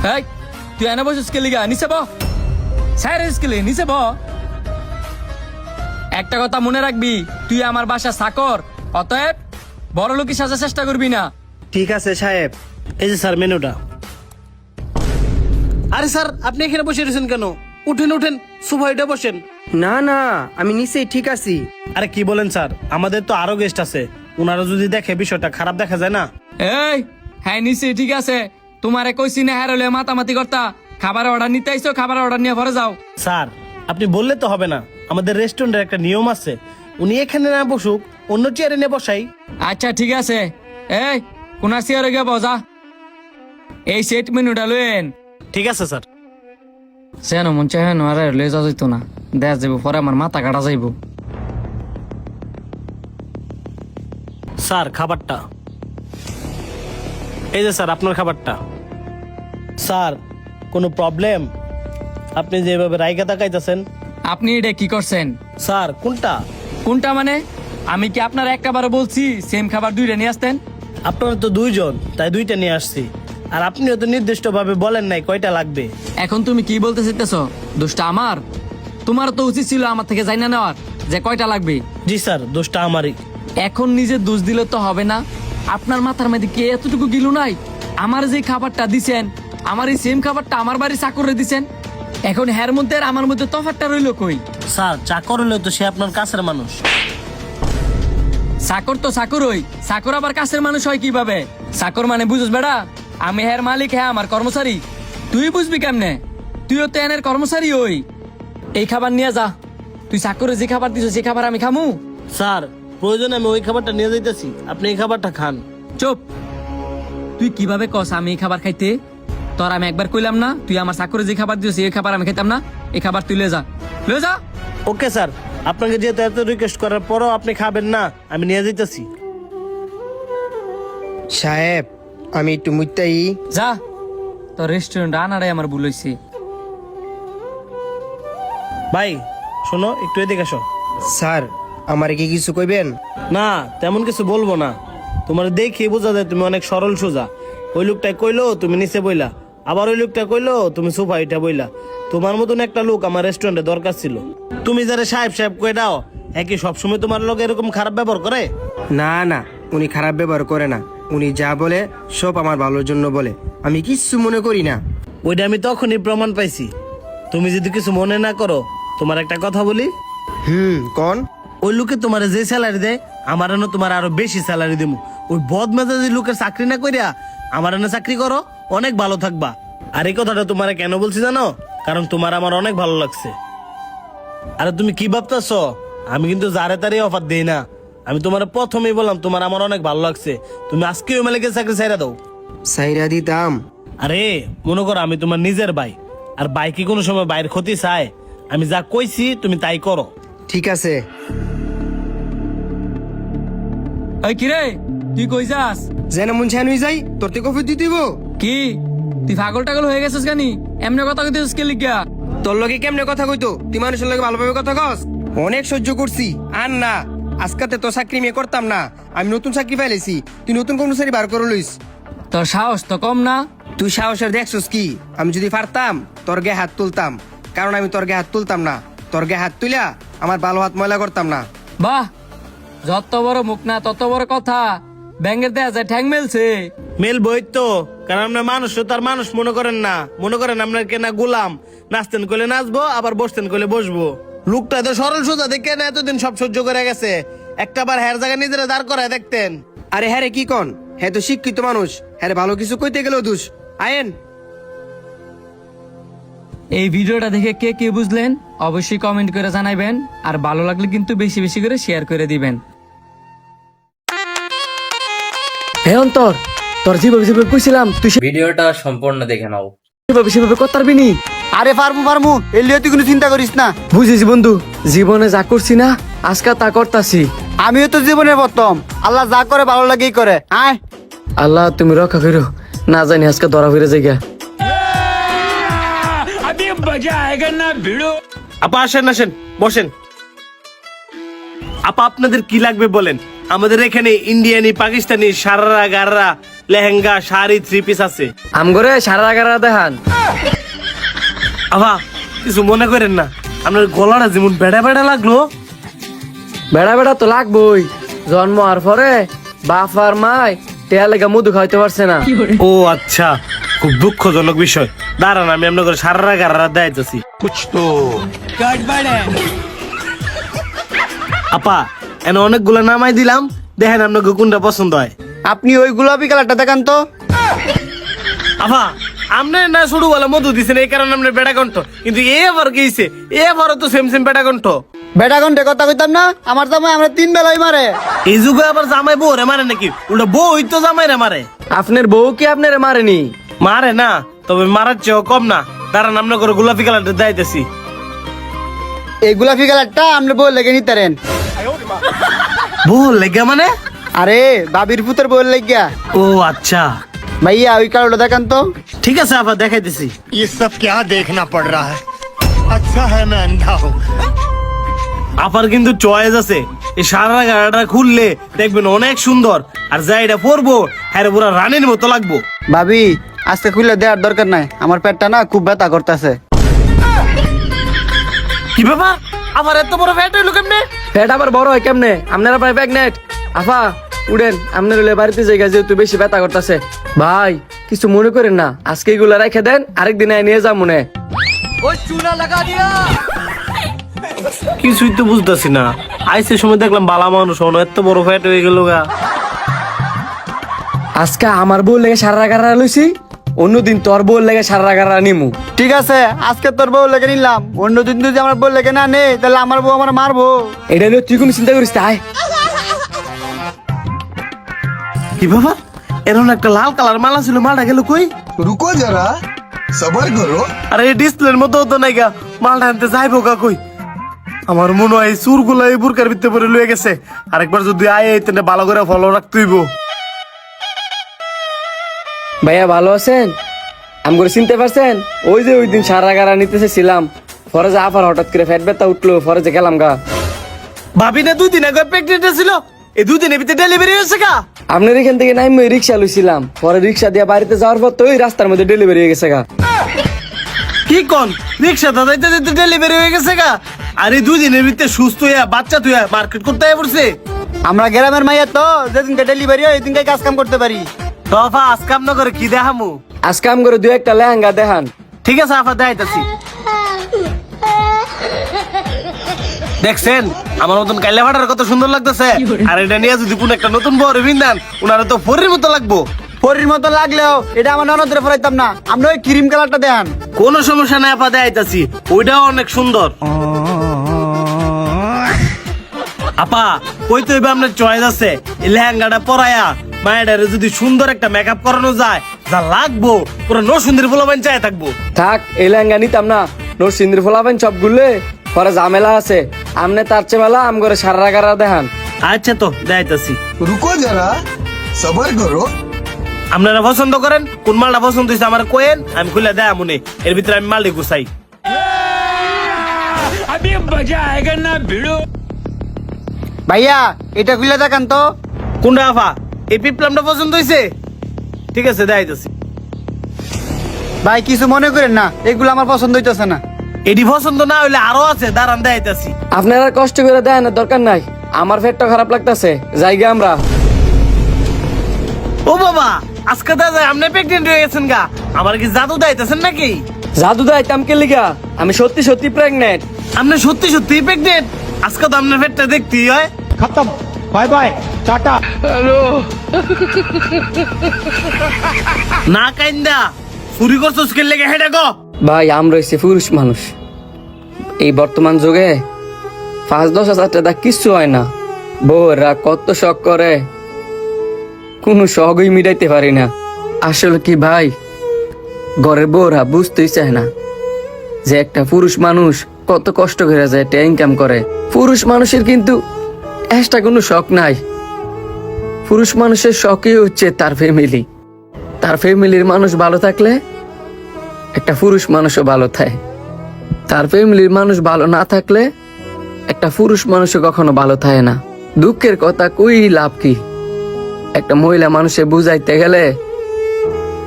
এই তুই এনে বসিস কে লিগা নিচে ব। স্যার স্কেলে নিচে ব। একটা কথা মনে রাখবি তুই আমার বাসা সাকর অতএব বড় লোকের সাজার চেষ্টা করবি না। ঠিক আছে সাহেব। এই যে স্যার মেনুটা। আরে স্যার আপনি এখানে বসে রয়েছেন কেন? উঠেন উঠেন সুভাইটা বসেন। না না আমি নিচেই ঠিক আছি। আরে কি বলেন স্যার আমাদের তো আরও গেস্ট আছে। ওনারা যদি দেখে বিষয়টা খারাপ দেখা যায় না। এই হ্যাঁ নিচে ঠিক আছে। তোমারে কইছি না হ্যাঁ মাতামাতি কর্তা। খাবার অর্ডার নিতে আইসো খাবার অর্ডার নিয়ে ঘরে যাও। স্যার আপনি বললে তো হবে না। আমাদের রেস্টুরেন্টের একটা নিয়ম আছে। উনি এখানে না বসুক অন্য চেয়ারে নিয়ে বসাই। আচ্ছা ঠিক আছে। এই কোনা চেয়ারে গিয়ে বজা। এই সেট মেনুটা লইন ঠিক আছে স্যার। সেন মন চাহে আরে লয়ে যাওয়া যাইতো না। দেয়া যাইব পরে আমার মাথা কাটা যাইব। স্যার খাবারটা। এই যে স্যার আপনার খাবারটা। স্যার কোনো প্রবলেম আপনি যেভাবে রাইকা তাকাইতেছেন। আপনি এটা কি করছেন? স্যার কোনটা? কোনটা মানে? আমি কি আপনার একটা বারে বলছি সেম খাবার দুইটা নিয়ে আসতেন? আপনারা তো দুইজন তাই দুইটা নিয়ে আসছি। আর আপনিও তো নির্দিষ্ট ভাবে বলেন নাই কয়টা লাগবে। এখন তুমি কি বলতে চাইতেছ? দোষটা আমার? তোমার তো উচিত ছিল আমার থেকে জানা নেওয়ার যে কয়টা লাগবে। জি স্যার দোষটা আমারই। এখন নিজে দোষ দিলে তো হবে না। আপনার মাথার মধ্যে কে এতটুকু গিলু নাই? আমার যে খাবারটা দিছেন আমার এই সেম খাবারটা আমার বাড়ি চাকরে দিছেন? এখন হ্যার মধ্যে আর আমার মধ্যে তফাতটা রইল কই? স্যার চাকর হলেও তো সে আপনার কাছের মানুষ। চাকর তো চাকরই চাকর আবার কাছের মানুষ হয় কীভাবে? চাকর মানে বুঝস বেড়া আমি হ্যার মালিক হ্যাঁ আমার কর্মচারী। তুই বুঝবি কেমনে? তুইও তো এনের কর্মচারী ওই। এই খাবার নিয়ে যা। তুই চাকরে যে খাবার দিছ সেই খাবার আমি খামু? স্যার প্রয়োজনে আমি ওই খাবারটা নিয়ে যাইতেছি। আপনি এই খাবারটা খান। চুপ। তুই কীভাবে কস আমি এই খাবার খাইতে? তোর আমি একবার কইলাম না তুই আমার চাকরে যে খাবার দিছিস এই খাবার আমি খাইতাম না। এই খাবার তুই লয়ে যা লয়ে যা ওকে স্যার। আপনাকে যেহেতু এত রিকোয়েস্ট করার পরও আপনি খাবেন না আমি নিয়ে যাইতেছি। সাহেব আমি একটু মুইতাই যা। তোর রেস্টুরেন্ট আনারাই আমার ভুল হইছে। ভাই শোনো একটু এদিকে আসো। স্যার আমারে কি কিছু কইবেন? না তেমন কিছু বলব না। তোমার দেখি বোঝা যায় তুমি অনেক সরল সোজা। ওই লোকটা কইলো তুমি নিচে বইলা। আবার ওই লোকটা কইলো তুমি সোফা এটা বইলা। তোমার মতন একটা লোক আমার রেস্টুরেন্টে দরকার ছিল। তুমি যারা সাহেব সাহেব কই দাও একই সবসময় তোমার লোক এরকম খারাপ ব্যবহার করে? না না উনি খারাপ ব্যবহার করে না। উনি যা বলে সব আমার ভালোর জন্য বলে। আমি কিচ্ছু মনে করি না। ওইটা আমি তখনই প্রমাণ পাইছি। তুমি যদি কিছু মনে না করো তোমার একটা কথা বলি। হুম কোন? ওই লোকে তোমার যে স্যালারি দেয় আমার এনে তোমার আরও বেশি স্যালারি দেবো ওই বদ মেজাজি লোকের চাকরি না করিয়া আমার এনে চাকরি করো অনেক ভালো থাকবা। আর এই কথাটা তোমার কেন বলছি জানো? কারণ তোমার আমার অনেক ভালো লাগছে। আরে তুমি কি ভাবতেছ? আমি কিন্তু যারে তারে অফার দেই না। আমি তোমার প্রথমেই বললাম তোমার আমার অনেক ভালো লাগছে। তুমি আজকে ওই মালিকের চাকরি ছাইরা দাও। সাইরা দিতাম। আরে মনে করো আমি তোমার নিজের ভাই। আর ভাই কি কোনো সময় বাইরের ক্ষতি চায়? আমি যা কইছি তুমি তাই করো। ঠিক আছে। ওই কিরে তুই কই যাস যেন মন ছানুই যাই তোর থেকে কফি হইবো? কি? তুই পাগল টাগল হয়ে গেছিস কেনি? এমনি কথা কইতেছিস কে লিগা? তোর লগে কেমনে কথা কইতো? তুই মানুষের লগে ভালোভাবে কথা কস? অনেক সহ্য করছি। আর না আজকাতে তো চাকরি মেয়ে করতাম না। আমি নতুন চাকরি পাইলেছি। তুই নতুন কর্মচারী বার করে লইস। তোর সাহস তো কম না? তুই সাহসের দেখছস কি? আমি যদি পারতাম তোর গায়ে হাত তুলতাম। কারণ আমি তোর গায়ে হাত তুলতাম না। তোর গায়ে হাত তুইলা আমার ভালো হাত ময়লা করতাম না। বাহ! যত বড় মুখ না তত বড় কথা। ব্যাঙ্গের দেয়া যায় ঠ্যাং মেলছে। মেল বই তো কারণ আমরা মানুষ তো তার মানুষ মনে করেন না। মনে করেন আপনার কেনা গোলাম। নাচতেন করলে নাচবো আবার বসতেন করলে বসবো। লোকটা তো সরল সোজা দেখে না এতদিন সব সহ্য করে গেছে। একটা বার হের জায়গা নিজেরা দাঁড় করায় দেখতেন। আরে হ্যাঁ রে কি কন? হ্যাঁ তো শিক্ষিত মানুষ। হ্যাঁ রে, ভালো কিছু কইতে গেলেও দুষ। আয়েন। এই ভিডিওটা দেখে কে কে বুঝলেন অবশ্যই কমেন্ট করে জানাবেন আর ভালো লাগলে কিন্তু বেশি বেশি করে শেয়ার করে দিবেন। হে অন্তর তোর যেভাবে যেভাবে কইছিলাম তুই ভিডিওটা সম্পূর্ণ দেখে নাও। সেভাবে সেভাবে করতে পারবি নি। আরে পারমু পারমু লিয়ে তুই কোনো চিন্তা করিস না। বুঝেছি বন্ধু জীবনে যা করছি না আজকে তা করতাছি। আমিও তো জীবনের প্রথম। আল্লাহ যা করে ভালো লাগেই করে। আয়। আল্লাহ তুমি রক্ষা করো না জানি আজকে ধরা ফিরে যাই আপা আসেন আসেন বসেন। আপা আপনাদের কি লাগবে বলেন? আমাদের এখানে ইন্ডিয়ানি পাকিস্তানি সারারা গাররা লেহেঙ্গা শাড়ি থ্রি পিস আছে। আমগরে সারা গারা দেখান। আবা কিছু মনে করেন না। আপনার গলাটা যেমন বেড়া বেড়া লাগল। বেড়া বেড়া তো লাগবই। জন্ম আর পরে বাপ আর মায় টেয়া লেগা মধু খাইতে পারছে না। ও আচ্ছা খুব দুঃখজনক বিষয়। দাঁড়ান আমি আপনাকে সারা গারা দেখাইতেছি। আপা এনে অনেকগুলো নামাই দিলাম দেখেন আপনাকে কোনটা পছন্দ হয়। আপনি ওই গোলাপি কালারটা দেখান তো। আপা আপনি না শুরু বলে মধু দিছেন এই কারণে আপনার বেড়া কণ্ঠ। কিন্তু এ আবার গেছে এ আবারও তো সেম সেম বেড়া কণ্ঠ। বেটা ঘন্টে কথা কইতাম না আমার জামাই আমরা তিন বেলাই মারে। এই যুগে আবার জামাই বউ রে মারে নাকি? উল্টা বউ তো জামাই রে মারে। আপনার বউ কি আপনারে মারেনি? মারে না তবে মারার চেয়েও কম না। দাঁড়ান আপনার করে গোলাপি কালারটা দেখাইতেছি। এই গোলাপি কালারটা আমরা বই লেগে নিতারেন। বউ লেগে মানে আরে বাবির পুতের বই লেগিয়া ও আচ্ছা ভাইয়া ওই কালারটা দেখান তো ঠিক আছে আপা দেখাইতেছি ये सब क्या देखना पड़ रहा है अच्छा है मैं अंधा हूँ আপার কিন্তু চয়েস আছে এই সারা গাড়াটা খুললে দেখবেন অনেক সুন্দর আর যা এটা পরবো হ্যাঁ পুরো রানীর মতো লাগবো ভাবি আজকে খুলে দেওয়ার দরকার নাই আমার পেটটা না খুব ব্যথা করতেছে কি ব্যাপার আবার এত বড় ফ্যাট হইলো কেমনে পেট আবার বড় হয় কেমনে? আপনারা প্রায় আফা উড়েন আপনার হলে বাড়িতে জায়গা যেহেতু বেশি ব্যথা করতেছে। ভাই কিছু মনে করেন না। আজকে এগুলো রেখে দেন আরেকদিন আয় নিয়ে যাও মনে কিছুই তো বুঝতেছি না। আইসের সময় দেখলাম বালা মানুষ হনো এত বড় ফ্যাট হয়ে গেল গা। আজকে আমার বউ লেগে সারা গারা লইছি। অন্যদিন তোর বউর লেগে সারা রাগারা নিমু। ঠিক আছে আজকে তোর বউ লেগে নিলাম। অন্যদিন যদি আমার বউ লেগে না নে তাহলে আমার বউ আমার মারবো। এটা নিয়ে তুই কোনো চিন্তা করিস তাই কি বাবা? এরকম একটা লাল কালার মালা ছিল মালটা গেল কই? রুকো যারা সবার করো আরে এই ডিসপ্লের মতো হতো নাই গা। মালটা আনতে যাইবো কা কই? আমার মনে হয় চুরগুলো এই বুরকার ভিতরে পরে লয়ে গেছে। আরেকবার যদি আয় এই ভালো করে ফলো রাখতেইব ভাইয়া ভালো আছেন? আম করে চিনতে পারছেন? ওই যে ওই দিন সারা গারা নিতে যে আবার হঠাৎ করে ফ্যাট ব্যথা উঠল পরে যে গেলাম গা। ভাবি না দুই দিন আগে প্রেগনেন্ট ছিল? এই দুই দিনের ভিতরে ডেলিভারি হয়েছে গা? আপনার এখান থেকে নাই আমি রিক্সা লইছিলাম। পরে রিক্সা দিয়ে বাড়িতে যাওয়ার পর তো ওই রাস্তার মধ্যে ডেলিভারি হয়ে গেছে গা। কি কোন? রিক্সা দাদাইতে যেতে ডেলিভারি হয়ে গেছে গা। আর এই দুই দিনের ভিতরে সুস্থ হইয়া বাচ্চা তুইয়া মার্কেট করতে পড়ছে। আমরা গ্রামের মাইয়া তো যেদিনকে ডেলিভারি হয় ওই দিনকে কাজ কাম করতে পারি। দফা আজকাম না করে কি দেখামু? আজকে আম করে দু একটা লেহেঙ্গা দেখান। ঠিক আছে আফা দেখাইতাছি। দেখছেন আমার মতন কাইলে ফাটার কত সুন্দর লাগতেছে। আর এটা নিয়ে যদি কোন একটা নতুন বড় বিন্দান উনারা তো ফরির মতো লাগবো। পরির মতো লাগলেও এটা আমার ননদের ফরাইতাম না। আমরা ওই ক্রিম কালারটা দেখান। কোন সমস্যা নাই আপা দেখাইতাছি। ওইটাও অনেক সুন্দর। আপা কই তো এবার আপনার চয়েস আছে। এই লেহেঙ্গাটা পরায়া। মায়ের যদি সুন্দর একটা মেকআপ করানো যায় যা লাগবো পুরো নো সুন্দর ফুলবান চায় থাকবো থাক এই লেহেঙ্গা নিতাম না নোর সিন্দির ফোলাবেন সব গুললে পরে ঝামেলা আছে আমনে তার চেয়ে মেলা আম করে সারা গারা দেখান আচ্ছা তো দেখাইতাছি रुको जरा सबर करो আপনারা পছন্দ করেন কোন মালটা পছন্দ হয়েছে আমার কোয়েন আমি খুলে দেয় মনে এর ভিতরে আমি মালটি গুছাই ভাইয়া এটা খুলে দেখান তো কোনটা আফা পছন্দ হয়েছে ঠিক আছে ভাই কিছু মনে করেন না এগুলো আমার পছন্দ হইতেছে না। এটি পছন্দ না হইলে আরও আছে দাঁড়ান আপনারা কষ্ট করে দরকার নাই। আমার খারাপ লাগতেছে আমরা। ও বাবা আজকে আপনি প্রেগনেন্ট হয়ে গেছেন গা। আমার কি জাদু দাইতেছেন নাকি? জাদু দাইতাম কে লিগা? আমি সত্যি সত্যি প্রেগনেন্ট আপনি সত্যি সত্যি প্রেগনেন্ট আজকে তো আপনার পেটটা দেখতেই হয়। খতম বাই বাই। টাটা। হ্যালো। না কাইন্দা চুরি লেগে হেডে গো। ভাই আমরা হইছে পুরুষ মানুষ। এই বর্তমান যুগে পাঁচ দশ হাজার টাকা কিছু হয় না। বউরা কত শখ করে। কোনো শখই মিটাইতে পারি না। আসলে কি ভাই ঘরের বউরা বুঝতেই চায় না যে একটা পুরুষ মানুষ কত কষ্ট করে যায় একটা ইনকাম করে। পুরুষ মানুষের কিন্তু একটা কোনো শখ নাই। পুরুষ মানুষের শখই হচ্ছে তার ফ্যামিলি তার ফ্যামিলির মানুষ ভালো থাকলে একটা পুরুষ মানুষও ভালো থাকে। তার ফ্যামিলির মানুষ ভালো না থাকলে একটা পুরুষ মানুষও কখনো ভালো থাকে না। দুঃখের কথা কই লাভ কি? একটা মহিলা মানুষে বুঝাইতে গেলে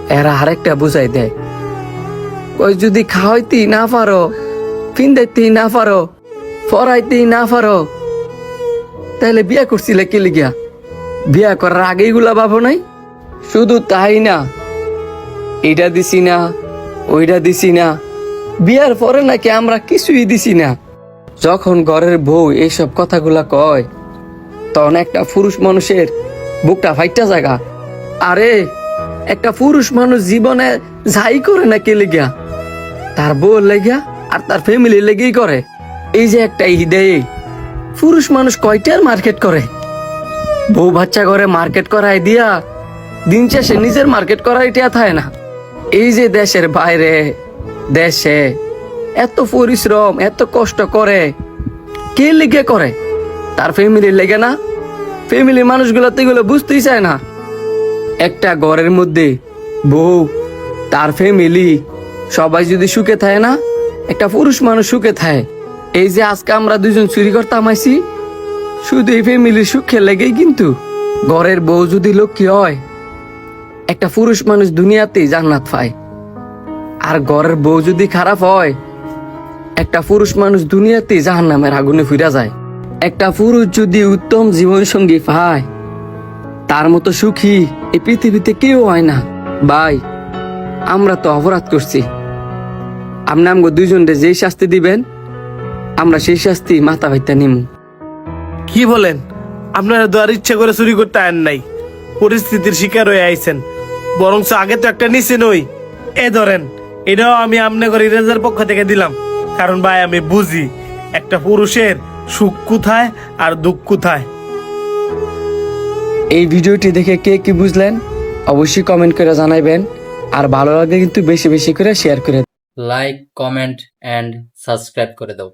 এরা আরেকটা বুঝাই দেয়। কই যদি খাওয়াইতেই না পারো ফিন্দাইতেই না পারো ফরাইতেই না পারো তাহলে বিয়া করছিলে কি লিগিয়া বিয়া করার আগেই গুলা ভাবো নাই? শুধু তাই না এইটা দিছি না, ওইটা দিছি না, বিয়ার পরে নাকি আমরা কিছুই দিছি না। যখন ঘরের বউ এইসব কথাগুলা কয়, তখন একটা পুরুষ মানুষের বুকটা ফাইটা জায়গা আরে, একটা পুরুষ মানুষ জীবনে যাই করে না কে লেগিয়া, তার বউ লেগিয়া আর তার ফ্যামিলি লেগেই করে। এই যে একটা ঈদে পুরুষ মানুষ কয়টার মার্কেট করে? বউ বাচ্চা করে মার্কেট করাই দিয়া, দিন শেষে নিজের মার্কেট করাই টিয়া থাকে না। এই যে দেশের বাইরে, দেশে এত পরিশ্রম, এত কষ্ট করে, কে লিগে করে? তার ফ্যামিলির লেগে না। ফ্যামিলির মানুষগুলো তো এগুলো বুঝতেই চায় না। একটা ঘরের মধ্যে বউ, তার ফ্যামিলি সবাই যদি সুখে থাকে না, একটা পুরুষ মানুষ সুখে থাকে এই যে আজকে আমরা দুজন চুরি করতাম আইছি শুধু এই ফ্যামিলির সুখে লেগেই কিন্তু ঘরের বউ যদি লক্ষ্মী হয়, একটা পুরুষ মানুষ দুনিয়াতেই জান্নাত পায়। আর ঘরের বউ যদি খারাপ হয়, একটা পুরুষ মানুষ দুনিয়াতেই জাহান নামের আগুনে ফিরা যায়। একটা পুরুষ যদি উত্তম জীবন সঙ্গী পায়, তার মতো সুখী এই পৃথিবীতে কেউ হয় না। ভাই, আমরা তো অপরাধ করছি। আপনি আমগো দুইজনরে যেই শাস্তি দিবেন, আমরা সেই শাস্তি মাথা ভাইতা নিমু। কি বলেন? আপনারা আর ইচ্ছা করে চুরি করতে আন নাই। পরিস্থিতির শিকার হয়ে আইছেন। বরং আগে তো একটা নিচে নই। এ ধরেন এটাও আমি আমনে করে ইরেজার পক্ষ থেকে দিলাম। কারণ ভাই আমি বুঝি একটা পুরুষের সুখ কোথায় আর দুঃখ কোথায়। এই ভিডিওটি দেখে কে কি বুঝলেন অবশ্যই কমেন্ট করে জানাইবেন। আর ভালো লাগলে কিন্তু বেশি বেশি করে শেয়ার করে লাইক কমেন্ট অ্যান্ড সাবস্ক্রাইব করে দাও।